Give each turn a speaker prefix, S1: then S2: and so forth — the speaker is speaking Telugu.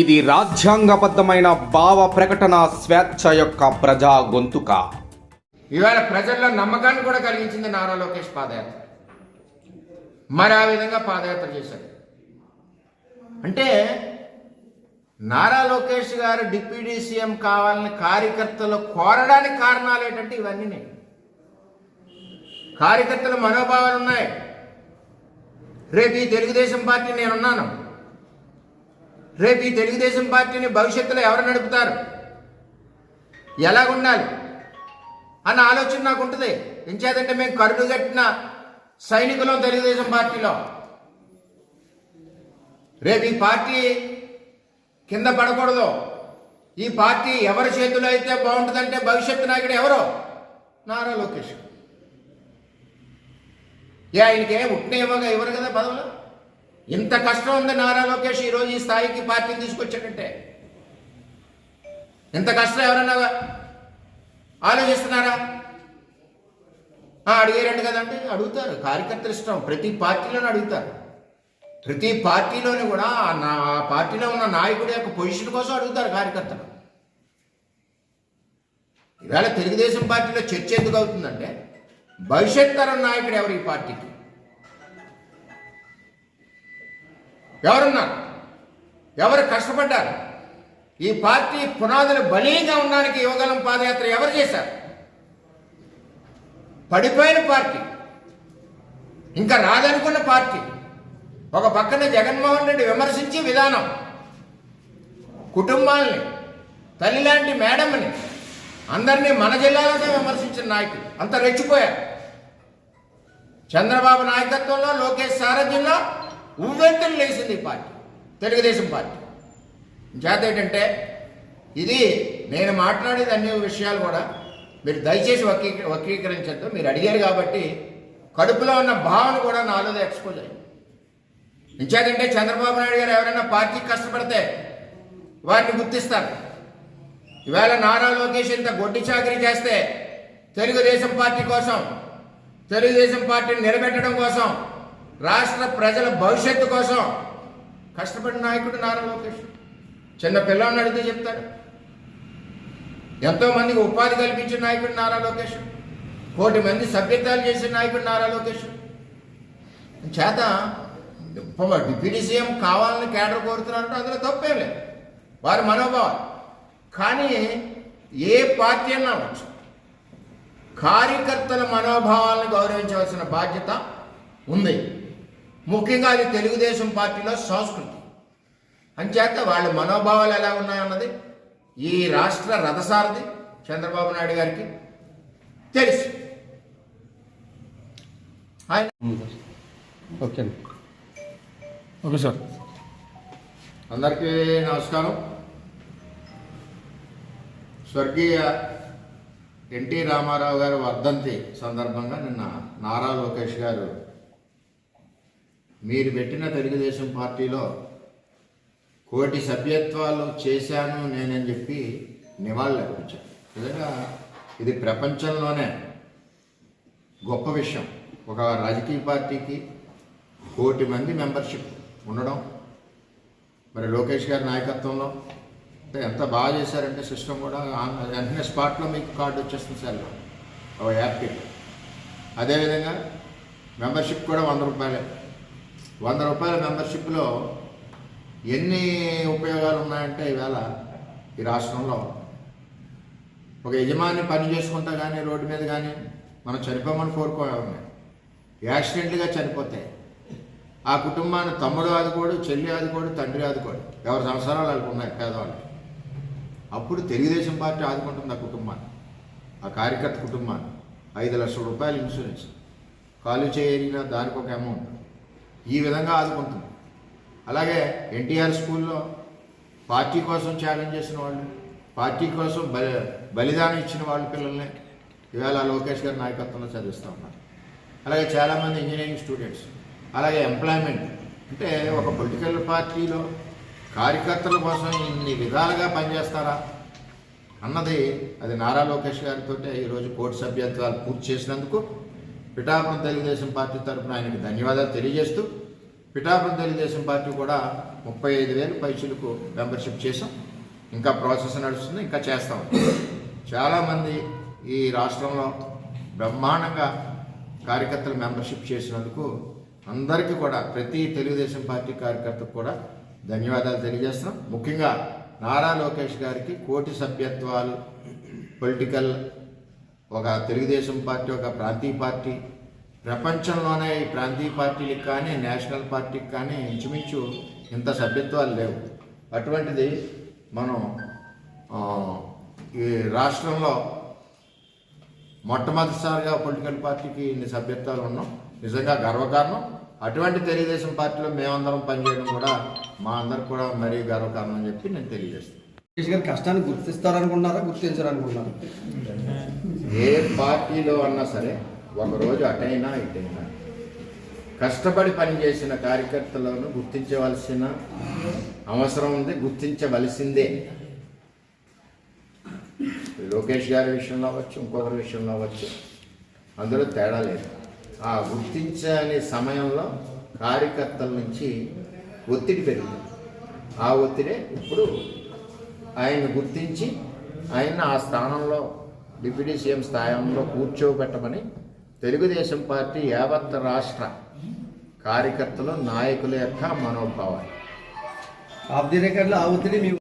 S1: ఇది రాజ్యాంగబద్ధమైన భావ ప్రకటన స్వేచ్ఛ యొక్క ప్రజా గొంతుక.
S2: ఇవాళ ప్రజల్లో నమ్మకాన్ని కూడా కలిగించింది నారా లోకేష్ పాదయాత్ర. మరి ఆ విధంగా పాదయాత్ర చేశారు. అంటే నారా లోకేష్ గారు డిప్యూటీ సీఎం కావాలని కార్యకర్తలు కోరడానికి కారణాలు ఏంటంటే ఇవన్నీ కార్యకర్తల మనోభావాలు ఉన్నాయి. రేపు ఈ తెలుగుదేశం పార్టీ నేనున్నాను. రేపు ఈ తెలుగుదేశం పార్టీని భవిష్యత్తులో ఎవరు నడుపుతారు? ఎలా ఉండాలి అన్న ఆలోచన నాకు ఉంటుంది. ఎంచేదంటే మేము కరుడు కట్టిన సైనికులం తెలుగుదేశం పార్టీలో. రేపు ఈ పార్టీ కింద పడకూడదు. ఈ పార్టీ ఎవరి చేతిలో అయితే బాగుంటుందంటే భవిష్యత్తు నాయకుడు ఎవరో? నారా లోకేష్. ఏ ఆయనకి ఏం ఉట్టిన ఇవ్వగా ఇవ్వరు కదా పదవులు? ఇంత కష్టం ఉంది నారా లోకేష్ ఈరోజు ఈ స్థాయికి పార్టీని తీసుకొచ్చాడంటే. ఇంత కష్టం ఎవరన్నా ఆలోచిస్తున్నారా? ఆ, అడిగారంట కదండి. అడుగుతారు. కార్యకర్తలు ఇష్టం. ప్రతి పార్టీలోనే అడుగుతారు. ప్రతి పార్టీలోని కూడా ఆ నా ఆ పార్టీలో ఉన్న నాయకుడి యొక్క పొజిషన్ కోసం అడుగుతారు కార్యకర్తలు. ఈవేళ తెలుగుదేశం పార్టీలో చర్చ ఎందుకు అవుతుందంటే భవిష్యత్ తరం నాయకుడు ఎవరు ఈ పార్టీకి? ఎవరున్నారు? ఎవరు కష్టపడ్డారు? ఈ పార్టీ పునాదులు బలీగా ఉండడానికి యువగలం పాదయాత్ర ఎవరు చేశారు? పడిపోయిన పార్టీ ఇంకా రాదనుకున్న పార్టీ ఒక పక్కన జగన్మోహన్ రెడ్డి విమర్శించి విధానం కుటుంబాలని తల్లి లాంటి మేడంని అందరినీ మన జిల్లాలోనే విమర్శించిన నాయకులు అంత రెచ్చిపోయారు. చంద్రబాబు నాయకత్వంలో లోకేష్ సారథ్యంలో ఉవ్వెత్తులు లేచింది ఈ పార్టీ తెలుగుదేశం పార్టీ. చేత ఏంటంటే ఇది నేను మాట్లాడేది అన్ని విషయాలు కూడా మీరు దయచేసి వక్రీ వక్రీకరించద్దు. మీరు అడిగారు కాబట్టి కడుపులో ఉన్న భావన కూడా నాలో ఎక్స్పోజ్ అయింది. ఇంచేదంటే చంద్రబాబు నాయుడు గారు ఎవరైనా పార్టీకి కష్టపడితే వారిని గుర్తిస్తారు. ఈవేళ నారా లోకేష్ ఇంత గొడ్డి చాకరీ చేస్తే తెలుగుదేశం పార్టీ కోసం తెలుగుదేశం పార్టీని నిలబెట్టడం కోసం రాష్ట్ర ప్రజల భవిష్యత్తు కోసం కష్టపడిన నాయకుడు నారా లోకేష్. చిన్న పిల్లల్ని అడిగితే చెప్తాడు. ఎంతో మందికి ఉపాధి కల్పించిన నాయకుడు నారా లోకేష్. కోటి మంది సభ్యత్వాలు చేసిన నాయకుడు నారా లోకేష్. చేత డిప్యూటీ సీఎం కావాలని కేడర్ కోరుతున్నారంటే అందులో తప్పేం లేదు. వారి మనోభావాలు. కానీ ఏ పార్టీ అన్నా అవ్వచ్చు. కార్యకర్తల మనోభావాలను గౌరవించవలసిన బాధ్యత ఉంది. ముఖ్యంగా అది తెలుగుదేశం పార్టీలో సంస్కృతి. అంచేత వాళ్ళ మనోభావాలు ఎలా ఉన్నాయన్నది ఈ రాష్ట్ర రథసారథి చంద్రబాబు నాయుడు గారికి తెలుసు.
S1: ఓకే అండి.
S3: Okay sir.
S2: అందరికీ నమస్కారం. స్వర్గీయ ఎన్టీ రామారావు గారి వర్ధంతి సందర్భంగా నిన్న నారా లోకేష్ గారు మీరు పెట్టిన తెలుగుదేశం పార్టీలో కోటి సభ్యత్వాలు చేశాను నేనని చెప్పి నివాళులు అర్పించాను నిజంగా ఇది ప్రపంచంలోనే గొప్ప విషయం. ఒక రాజకీయ పార్టీకి కోటి మంది మెంబర్షిప్ ఉండడం మరి లోకేష్ గారి నాయకత్వంలో అంటే ఎంత బాగా చేశారంటే సిస్టమ్ కూడా వెంటనే స్పాట్లో మీకు కార్డు వచ్చేస్తుంది సార్. ఒక యాప్కి అదేవిధంగా మెంబర్షిప్ కూడా వంద రూపాయలే. వంద రూపాయల మెంబర్షిప్లో ఎన్ని ఉపయోగాలు ఉన్నాయంటే ఈవేళ ఈ రాష్ట్రంలో ఒక యజమాని పని చేసుకుంటా కానీ రోడ్డు మీద కానీ మనం చనిపోమని కోరుకోవాలి యాక్సిడెంట్గా చనిపోతాయి ఆ కుటుంబాన్ని తమ్ముడు ఆదుకోడు చెల్లి ఆదుకోడు తండ్రి ఆదుకోడు. ఎవరి సంవత్సరాలు అనుకున్నాయి పేదవాళ్ళు అప్పుడు తెలుగుదేశం పార్టీ ఆదుకుంటుంది ఆ కుటుంబాన్ని. ఆ కార్యకర్త కుటుంబాన్ని. ఐదు లక్షల రూపాయల ఇన్సూరెన్స్. కాలు చేయరిగిన దానికి ఒక అమౌంట్. ఈ విధంగా ఆదుకుంటుంది అలాగే ఎన్టీఆర్ స్కూల్లో పార్టీ కోసం ఛాలెంజ్ చేసిన వాళ్ళు పార్టీ కోసం బలి బలిదానం ఇచ్చిన వాళ్ళ పిల్లల్ని ఇవాళ లోకేష్ గారి నాయకత్వంలో చదివిస్తూ ఉన్నారు. అలాగే చాలామంది ఇంజనీరింగ్ స్టూడెంట్స్ అలాగే ఎంప్లాయ్మెంట్ అంటే ఒక పొలిటికల్ పార్టీలో కార్యకర్తల కోసం ఇన్ని విధాలుగా పనిచేస్తారా అన్నది అది నారా లోకేష్ గారితో ఈరోజు కోర్టు సభ్యత్వాలు పూర్తి చేసినందుకు పిఠాపురం తెలుగుదేశం పార్టీ తరఫున ఆయనకు ధన్యవాదాలు తెలియజేస్తూ పిఠాపురం తెలుగుదేశం పార్టీ కూడా ముప్పై ఐదు వేలు పైసలకు మెంబర్షిప్ చేసాం ఇంకా ప్రాసెస్ నడుస్తుంది ఇంకా చేస్తాం. చాలామంది ఈ రాష్ట్రంలో బ్రహ్మాండంగా కార్యకర్తలు మెంబర్షిప్ చేసినందుకు అందరికీ కూడా ప్రతి తెలుగుదేశం పార్టీ కార్యకర్తకు కూడా ధన్యవాదాలు తెలియజేస్తున్నాం. ముఖ్యంగా నారా లోకేష్ గారికి కోటి సభ్యత్వాలు పొలిటికల్ ఒక తెలుగుదేశం పార్టీ ఒక ప్రాంతీయ పార్టీ. ప్రపంచంలోనే ఈ ప్రాంతీయ పార్టీలకు కానీ నేషనల్ పార్టీకి కానీ ఇంచుమించు ఇంత సభ్యత్వాలు లేవు. అటువంటిది మనం ఈ రాష్ట్రంలో మొట్టమొదటిసారిగా పొలిటికల్ పార్టీకి ఇన్ని సభ్యత్వాలు ఉన్నాం. నిజంగా గర్వకారణం. అటువంటి తెలుగుదేశం పార్టీలో మేమందరం పనిచేయడం కూడా మా అందరికి కూడా మరీ గర్వకారణం అని చెప్పి నేను తెలియజేస్తాను
S4: లోకేష్ గారి కష్టాన్ని గుర్తిస్తారనుకున్నారా గుర్తించారనుకున్నారా?
S2: ఏ పార్టీలో అన్నా సరే ఒకరోజు అటైనా ఇటైనా కష్టపడి పనిచేసిన కార్యకర్తలను గుర్తించవలసిన అవసరం ఉంది గుర్తించవలసిందే. లోకేష్ గారి విషయంలో అవ్వచ్చు ఇంకొకరి విషయంలో అవ్వచ్చు అందులో తేడా లేదు. ఆ గుర్తించని సమయంలో కార్యకర్తల నుంచి ఒత్తిడి పెరిగింది ఆ ఒత్తిడే ఇప్పుడు ఆయన గుర్తించి ఆయన ఆ స్థానంలో డిప్యూటీ సీఎం స్థానంలో కూర్చోబెట్టమని తెలుగుదేశం పార్టీ యావత్ రాష్ట్ర కార్యకర్తలు నాయకుల యొక్క మనోభావాలు.
S4: ఆఫ్ ది రికార్డులో ఆ ఒత్తిడి